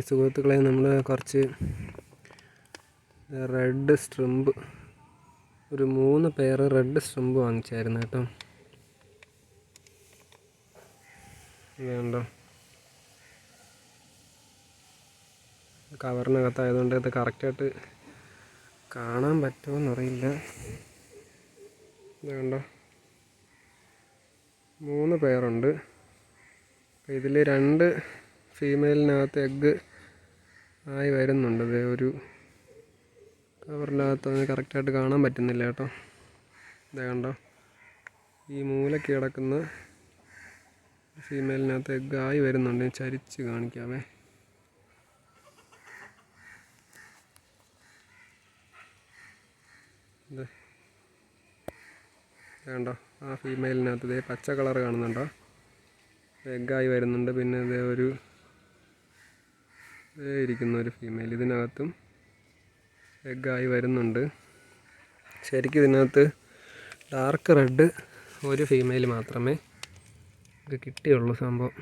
സുഹൃത്തുക്കളെ നമ്മൾ കുറച്ച് റെഡ് സ്ട്രിമ്പ് ഒരു മൂന്ന് പെയർ റെഡ് സ്ട്രിമ്പ് വാങ്ങിച്ചായിരുന്നു കേട്ടോ. വേണ്ടോ കണ്ടോ? കവറിനകത്തായതുകൊണ്ട് ഇത് കറക്റ്റായിട്ട് കാണാൻ പറ്റുമോ എന്നറിയില്ല കണ്ടോ? മൂന്ന് പെയറുണ്ട് ഇതിൽ രണ്ട് ഫീമെയിലിനകത്ത് എഗ്ഗ് ആയി വരുന്നുണ്ട്. അതേ ഒരു കവറിനകത്ത് അതിന് കറക്റ്റായിട്ട് കാണാൻ പറ്റുന്നില്ല കേട്ടോ. ഇതേ കണ്ടോ? ഈ മൂല കിടക്കുന്ന ഫീമെയിലിനകത്ത് എഗ്ഗ് ആയി വരുന്നുണ്ട്. ചരിച്ച് കാണിക്കാമേ ഇത് വേണ്ടോ ആ ഫീമെയിലിനകത്ത് ഇതേ പച്ച കളർ കാണുന്നുണ്ടോ? എഗ്ഗായി വരുന്നുണ്ട്. പിന്നെ ഇതേ ഒരു ഇരിക്കുന്ന ഒരു ഫീമെയിൽ ഇതിനകത്തും എഗ്ഗായി വരുന്നുണ്ട്. ശരിക്കും ഇതിനകത്ത് ഡാർക്ക് റെഡ് ഒരു ഫീമെയിൽ മാത്രമേ ഇത് കിട്ടിയുള്ളൂ സംഭവം.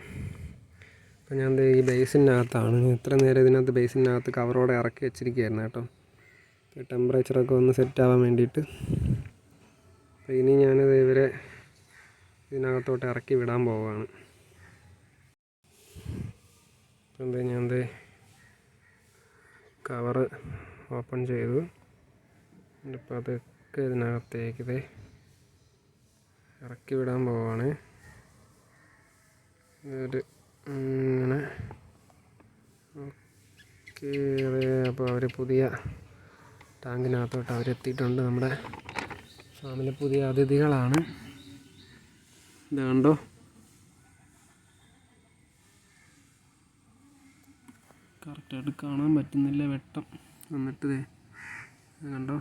അപ്പം ഞാൻ ഈ ബേസിനകത്താണ് ഇത്ര നേരം ഇതിനകത്ത് ബേസിനകത്ത് കവറോടെ ഇറക്കി വെച്ചിരിക്കുകയായിരുന്നു കേട്ടോ. ടെമ്പറേച്ചറൊക്കെ ഒന്ന് സെറ്റ് ആവാൻ വേണ്ടിയിട്ട്. അപ്പോൾ ഇനി ഞാനിത് ഇവരെ ഇതിനകത്തോട്ട് ഇറക്കി വിടാൻ പോവുകയാണ് എന്താ ഞാൻ ദേ കവറ് ഓപ്പൺ ചെയ്തു. ഇപ്പം അതൊക്കെ ഇതിനകത്തേക്ക് ഇതേ ഇറക്കി വിടാൻ പോവാണ്. ഒരു ഇങ്ങനെ ഓക്കെ അപ്പോൾ അവർ പുതിയ ടാങ്കിനകത്തോട്ട് അവരെത്തിയിട്ടുണ്ട്. നമ്മുടെ ഫാമിലെ പുതിയ അതിഥികളാണ്. ഇത് കറക്റ്റായിട്ട് കാണാൻ പറ്റുന്നില്ല വെട്ടം. എന്നിട്ട് കണ്ടോ?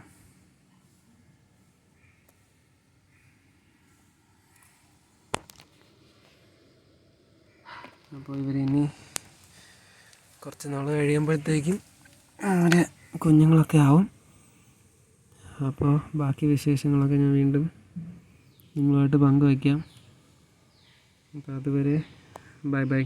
അപ്പോൾ ഇവരിനി കുറച്ച് നാൾ കഴിയുമ്പോഴത്തേക്കും അവരെ കുഞ്ഞുങ്ങളൊക്കെ ആവും. അപ്പോൾ ബാക്കി വിശേഷങ്ങളൊക്കെ ഞാൻ വീണ്ടും നിങ്ങളുമായിട്ട് പങ്കുവയ്ക്കാം. അപ്പോൾ അതുവരെ ബൈ ബൈ.